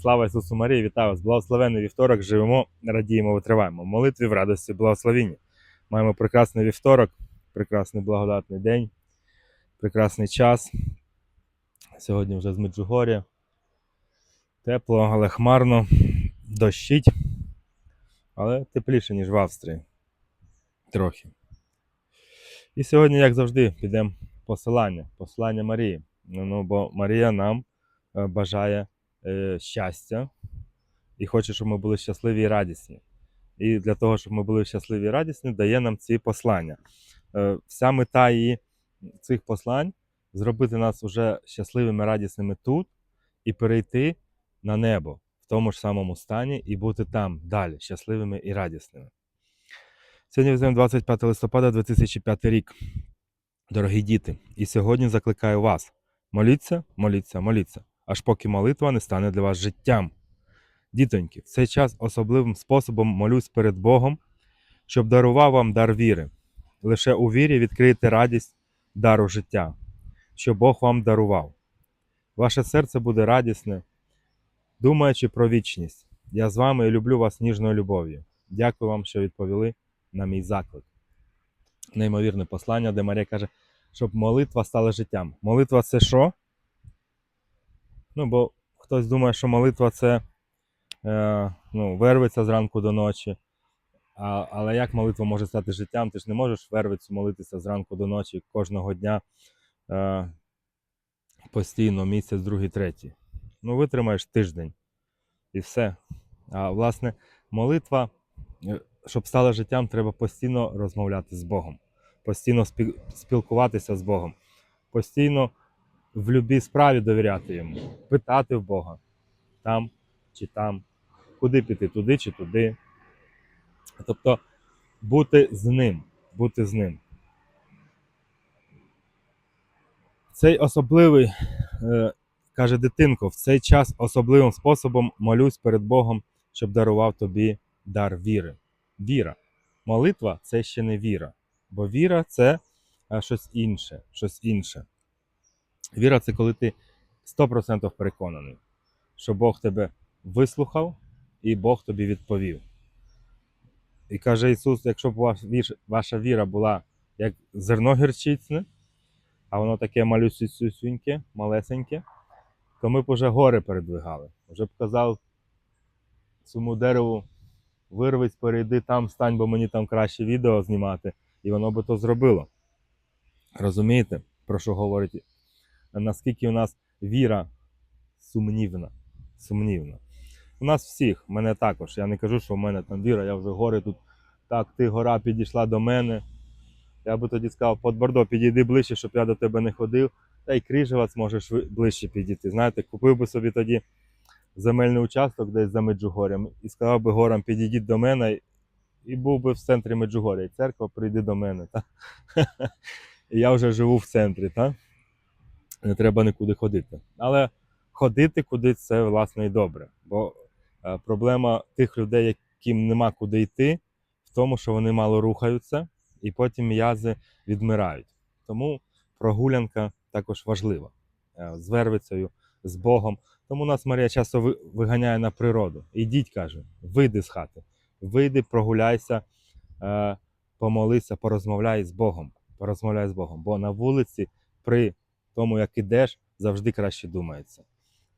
Слава Ісусу Марії, вітаю вас! Благословенний вівторок, живемо, радіємо, витриваємо. Молитві в радості, благословінні. Маємо прекрасний вівторок, прекрасний благодатний день, прекрасний час. Сьогодні вже з Меджугор'я. Тепло, але хмарно, дощить, але тепліше, ніж в Австрії. Трохи. І сьогодні, як завжди, підемо посилання, посилання Марії. Ну, ну, бо Марія нам е, бажає е, щастя і хоче, щоб ми були щасливі і радісні. І для того, щоб ми були щасливі і радісні, дає нам ці послання. Е, Вся мета її цих послань зробити нас уже щасливими, радісними тут і перейти на небо в тому ж самому стані і бути там далі, щасливими і радісними. Сьогодні візьмемо 25 листопада 2005 рік. Дорогі діти, і сьогодні закликаю вас: моліться, моліться, моліться, аж поки молитва не стане для вас життям. Дітоньки, в цей час особливим способом молюсь перед Богом, щоб дарував вам дар віри. Лише у вірі відкриєте радість дару життя, що Бог вам дарував. Ваше серце буде радісне, думаючи про вічність. Я з вами і люблю вас ніжною любов'ю. Дякую вам, що відповіли на мій заклик. Неймовірне послання, де Марія каже, щоб молитва стала життям. Молитва це що? Ну, бо хтось думає, що молитва це е, ну, вервиться зранку до ночі. А, але як молитва може стати життям? Ти ж не можеш вервицю молитися зранку до ночі кожного дня е, постійно, місяць, другий, третій. Ну, витримаєш тиждень і все. А власне, молитва, е, щоб стала життям, треба постійно розмовляти з Богом, постійно спілкуватися з Богом, постійно в будь-якій справі довіряти йому, питати в Бога там чи там, куди піти, туди чи туди. Тобто бути з ним, бути з ним. Цей особливий, е, каже дитинко, в цей час особливим способом молюсь перед Богом, щоб дарував тобі дар віри. Віра. Молитва це ще не віра, бо віра це е, щось інше, щось інше. Віра це коли ти 100% переконаний, що Бог тебе вислухав і Бог тобі відповів. І каже Ісус, якщо б ваша віра була як зерно гірчицне, а воно таке малюсюсюньке, малесеньке, то ми б уже гори передвигали. Вже б казав цьому дереву, вирвись, перейди там, стань, бо мені там краще відео знімати, і воно би то зробило. Розумієте, про що говорить? Наскільки у нас віра сумнівна. сумнівна. У нас всіх, мене також. Я не кажу, що в мене там віра, я вже гори тут. Так, ти гора підійшла до мене. Я би тоді сказав, под Бордо, підійди ближче, щоб я до тебе не ходив. Та й Крижевець можеш ближче підійти. Знаєте, купив би собі тоді земельний участок десь за Меджугор'ям і сказав би горам, підійдіть до мене, і був би в центрі Меджугор'я. І церква прийди до мене. Та? І я вже живу в центрі, та? Не треба нікуди ходити. Але ходити куди це власне і добре. Бо е, проблема тих людей, яким нема куди йти, в тому, що вони мало рухаються, і потім м'язи відмирають. Тому прогулянка також важлива е, з вервицею, з Богом. Тому нас Марія часто виганяє на природу. Ідіть, каже, вийди з хати, вийди, прогуляйся, е, помолися, порозмовляй з Богом. Порозмовляй з Богом. Бо на вулиці при тому, як ідеш, завжди краще думається.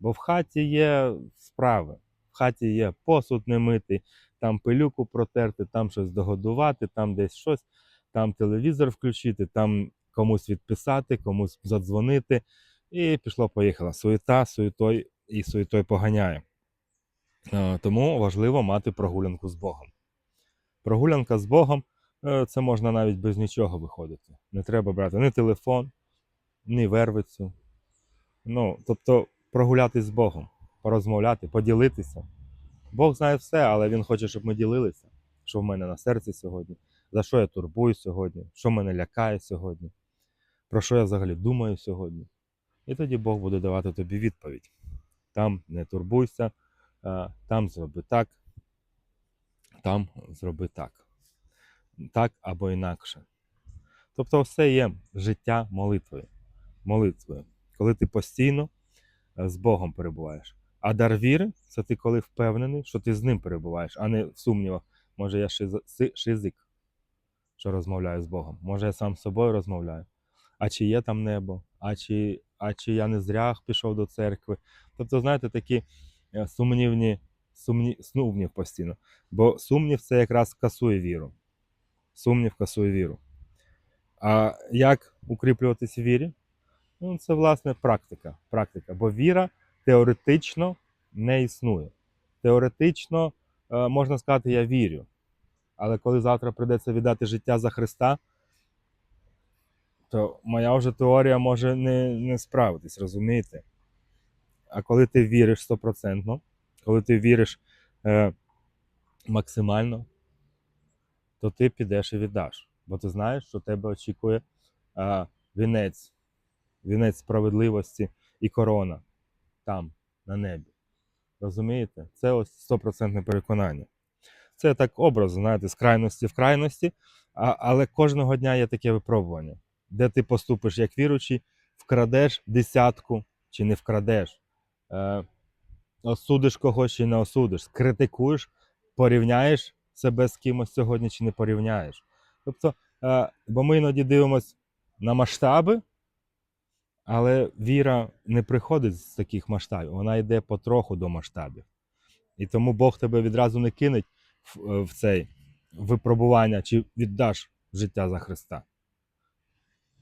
Бо в хаті є справи, в хаті є посуд не мити, там пилюку протерти, там щось догодувати, там десь щось, там телевізор включити, там комусь відписати, комусь задзвонити. І пішло-поїхало. Суєта, суєтой і суєтой поганяє. Е, Тому важливо мати прогулянку з Богом. Прогулянка з Богом е, це можна навіть без нічого виходити. Не треба брати ні телефон, ні вервицю. Ну, тобто прогулятись з Богом, порозмовляти, поділитися. Бог знає все, але Він хоче, щоб ми ділилися, що в мене на серці сьогодні, за що я турбую сьогодні, що мене лякає сьогодні, про що я взагалі думаю сьогодні. І тоді Бог буде давати тобі відповідь. Там не турбуйся, там зроби так, там зроби так. Так або інакше. Тобто, все є життя молитвою. Молитвою. Коли ти постійно е, з Богом перебуваєш, А дар віри це ти коли впевнений, що ти з ним перебуваєш, а не в сумнівах. Може, я шиз... шизик, що розмовляю з Богом. Може, я сам з собою розмовляю. А чи є там небо, а чи, а чи я не зря пішов до церкви. Тобто, знаєте, такі е, сумнівні, сумні, постійно. Бо сумнів це якраз касує віру. Сумнів касує віру. А як укріплюватись в вірі? Ну, це власне практика. практика. Бо віра теоретично не існує. Теоретично е, можна сказати, я вірю. Але коли завтра прийдеться віддати життя за Христа, то моя вже теорія може не, не справитись, розумієте? А коли ти віриш стопроцентно, коли ти віриш е, максимально, то ти підеш і віддаш. Бо ти знаєш, що тебе очікує е, вінець, вінець справедливості і корона там, на небі. Розумієте? Це ось стопроцентне переконання. Це так образ, знаєте, з крайності в крайності, а, але кожного дня є таке випробування, де ти поступиш як віручий, вкрадеш десятку чи не вкрадеш, е, осудиш когось чи не осудиш, скритикуєш, порівняєш себе з кимось сьогодні чи не порівняєш. Тобто, е, бо ми іноді дивимося на масштаби, але віра не приходить з таких масштабів, вона йде потроху до масштабів. І тому Бог тебе відразу не кинеть в, е, в цей випробування, чи віддаш життя за Христа.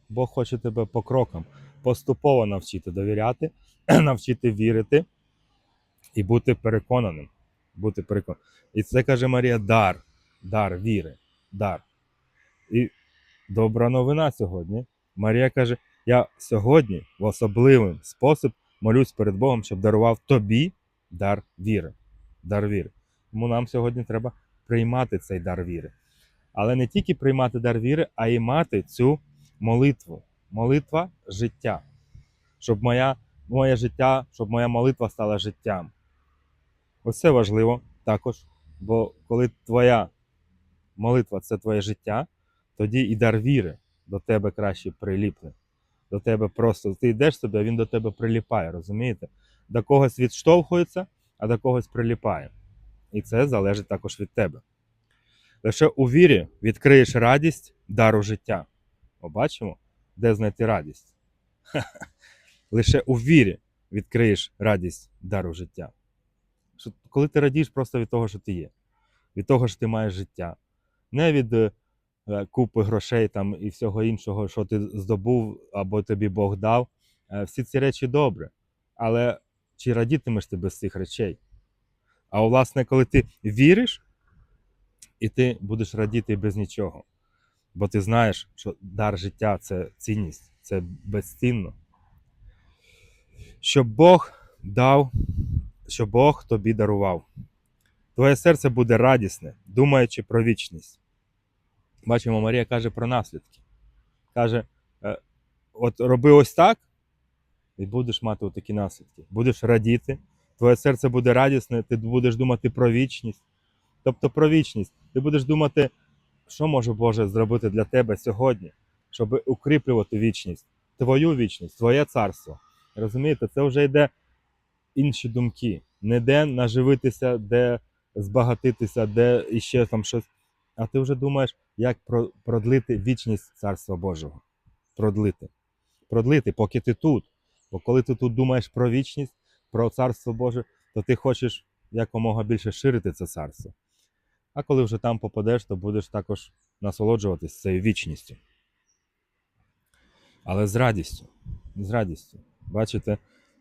Бог хоче тебе по крокам поступово навчити довіряти, навчити вірити і бути переконаним. Бути переконаним. І це каже Марія дар, дар віри, дар. І добра новина сьогодні. Марія каже: Я сьогодні в особливий спосіб молюсь перед Богом, щоб дарував тобі дар віри. Дар віри. Тому нам сьогодні треба приймати цей дар віри. Але не тільки приймати дар віри, а й мати цю молитву. Молитва життя. Щоб моя, моє життя, щоб моя молитва стала життям. Ось це важливо також. Бо коли твоя молитва це твоє життя, тоді і дар віри до тебе краще приліпне. До тебе просто ти йдеш собі, а він до тебе приліпає, розумієте? До когось відштовхується, а до когось приліпає. І це залежить також від тебе. Лише у вірі відкриєш радість дару життя. Побачимо, де знайти радість. Лише у вірі відкриєш радість дару життя. Коли ти радієш просто від того, що ти є, від того, що ти маєш життя, не від е, купи грошей там, і всього іншого, що ти здобув або тобі Бог дав. Е, Всі ці речі добре. Але чи радітимеш ти без цих речей? А власне, коли ти віриш, і ти будеш радіти без нічого. Бо ти знаєш, що дар життя це цінність, це безцінно. Щоб Бог дав, що Бог тобі дарував. Твоє серце буде радісне, думаючи про вічність. Бачимо, Марія каже про наслідки. Каже: е, от роби ось так, і будеш мати такі наслідки. Будеш радіти, твоє серце буде радісне, ти будеш думати про вічність. Тобто про вічність. Ти будеш думати, що може Боже зробити для тебе сьогодні, щоб укріплювати вічність, твою вічність, твоє царство. Розумієте, це вже йде інші думки. Не де наживитися, де збагатитися, де іще там щось. А ти вже думаєш, як продлити вічність Царства Божого. Продлити. Продлити, поки ти тут. Бо коли ти тут думаєш про вічність, про Царство Боже, то ти хочеш якомога більше ширити це царство. А коли вже там попадеш, то будеш також насолоджуватись цією вічністю. Але з радістю. З радістю. Бачите,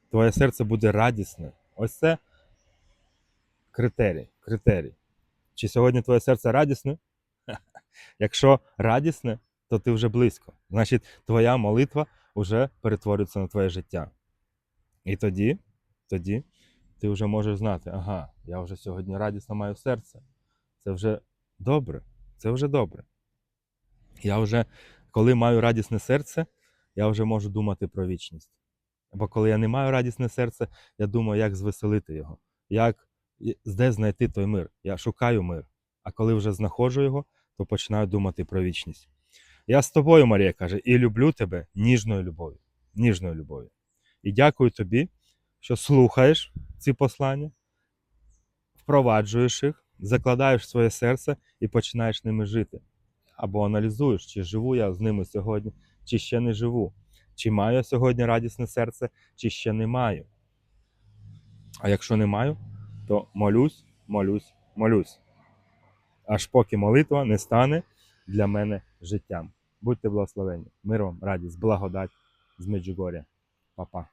твоє серце буде радісне. Ось це критерій. критерій. Чи сьогодні твоє серце радісне? Якщо радісне, то ти вже близько. Значить, твоя молитва вже перетворюється на твоє життя. І тоді, тоді ти вже можеш знати, ага, я вже сьогодні радісно маю серце. Це вже добре. Це вже добре. Я вже, коли маю радісне серце, я вже можу думати про вічність. Бо коли я не маю радісне серце, я думаю, як звеселити його, як де знайти той мир. Я шукаю мир. А коли вже знаходжу його, то починаю думати про вічність. Я з тобою, Марія каже, і люблю тебе ніжною любов'ю. Ніжною любов'ю. І дякую тобі, що слухаєш ці послання, впроваджуєш їх, закладаєш в своє серце і починаєш ними жити. Або аналізуєш, чи живу я з ними сьогодні, чи ще не живу. Чи маю я сьогодні радісне серце, чи ще не маю. А якщо не маю, то молюсь, молюсь, молюсь. Аж поки молитва не стане для мене життям. Будьте благословені. миром, радість, благодать з Меджугоря. Па-па.